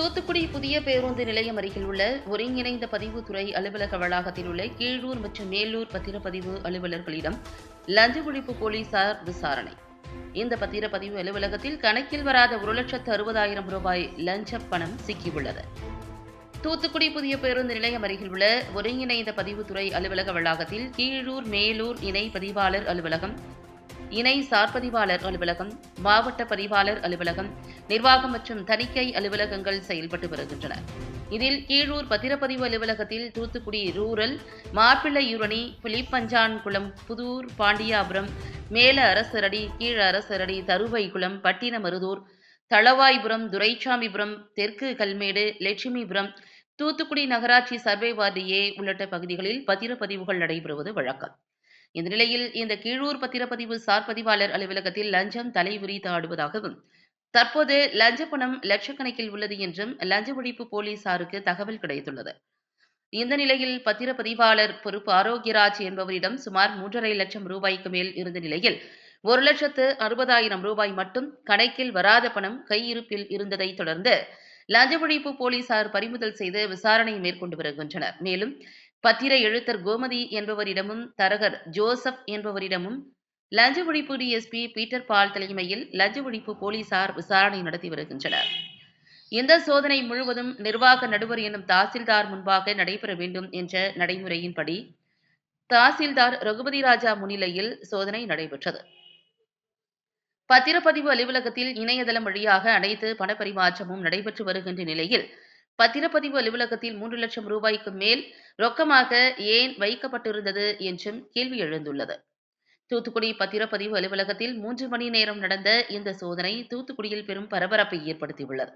தூத்துக்குடி புதிய பேருந்து நிலையம் அருகில் உள்ள ஒருங்கிணைந்த பதிவுத்துறை அலுவலக வளாகத்தில் உள்ள கீழூர் மற்றும் மேலூர் பத்திரப்பதிவு அலுவலர்களிடம் லஞ்ச ஒழிப்பு போலீசார் விசாரணை. இந்த பத்திரப்பதிவு அலுவலகத்தில் கணக்கில் வராத ஒரு லட்சத்து அறுபதாயிரம் ரூபாய் லஞ்ச பணம் சிக்கியுள்ளது. தூத்துக்குடி புதிய பேருந்து நிலையம் அருகில் உள்ள ஒருங்கிணைந்த பதிவுத்துறை அலுவலக வளாகத்தில் கீழூர் மேலூர் இணை பதிவாளர் அலுவலகம் இணை சார்பதிவாளர் அலுவலகம் மாவட்ட பதிவாளர் அலுவலகம் நிர்வாகம் மற்றும் தணிக்கை அலுவலகங்கள் செயல்பட்டு வருகின்றன. இதில் கீழூர் பத்திரப்பதிவு அலுவலகத்தில் தூத்துக்குடி ரூரல் மாப்பிள்ளையூரணி புலிப்பஞ்சான்குளம் புதூர் பாண்டியாபுரம் மேல அரசரடி கீழ அரசரடி தருவைக்குளம் பட்டினமருதூர் தளவாய்புரம் துரைச்சாமிபுரம் தெற்கு கல்மேடு லட்சுமிபுரம் தூத்துக்குடி நகராட்சி சர்வே வார்டு ஏ உள்ளிட்ட பகுதிகளில் பத்திரப்பதிவுகள் நடைபெறுவது வழக்கம். இந்த நிலையில் இந்த கீழூர் பத்திரப்பதிவு சார் பதிவாளர் அலுவலகத்தில் லஞ்சம் தலைவிரித்து ஆடுவதாகவும் தற்போது லஞ்ச பணம் லட்சக்கணக்கில் உள்ளது என்றும் லஞ்ச ஒழிப்பு போலீசாருக்கு தகவல் கிடைத்துள்ளது. இந்த நிலையில் பத்திரப்பதிவாளர் பொறுப்பு ஆரோக்கியராஜ் என்பவரிடம் சுமார் மூன்றரை லட்சம் ரூபாய்க்கு மேல் இருந்த நிலையில் ஒரு லட்சத்து அறுபதாயிரம் ரூபாய் மட்டும் கணக்கில் வராத பணம் கையிருப்பில் இருந்ததை தொடர்ந்து லஞ்ச ஒழிப்பு போலீசார் பறிமுதல் செய்து விசாரணை மேற்கொண்டு வருகின்றனர். மேலும் பத்திர எழுத்தர் கோமதி என்பவரிடமும் தரகர் ஜோசப் என்பவரிடமும் லஞ்ச ஒழிப்பு டிஎஸ்பி பீட்டர் பால் தலைமையில் லஞ்ச ஒழிப்பு போலீசார் விசாரணை நடத்தி வருகின்றனர். இந்த சோதனை முழுவதும் நிர்வாக நடுவர் எனும் தாசில்தார் முன்பாக நடைபெற வேண்டும் என்ற நடைமுறையின்படி தாசில்தார் ரகுபதி ராஜா முன்னிலையில் சோதனை நடைபெற்றது. பத்திரப்பதிவு அலுவலகத்தில் இணையதளம் வழியாக அனைத்து பணப்பரிமாற்றமும் நடைபெற்று வருகின்ற நிலையில் பத்திரப்பதிவு அலுவலகத்தில் மூன்று லட்சம் ரூபாய்க்கு மேல் ரொக்கமாக ஏன் வைக்கப்பட்டிருந்தது என்றும் கேள்வி எழுந்துள்ளது. தூத்துக்குடி பத்திரப்பதிவு அலுவலகத்தில் மூன்று மணி நேரம் நடந்த இந்த சோதனை தூத்துக்குடியில் பெரும் பரபரப்பை ஏற்படுத்தியுள்ளது.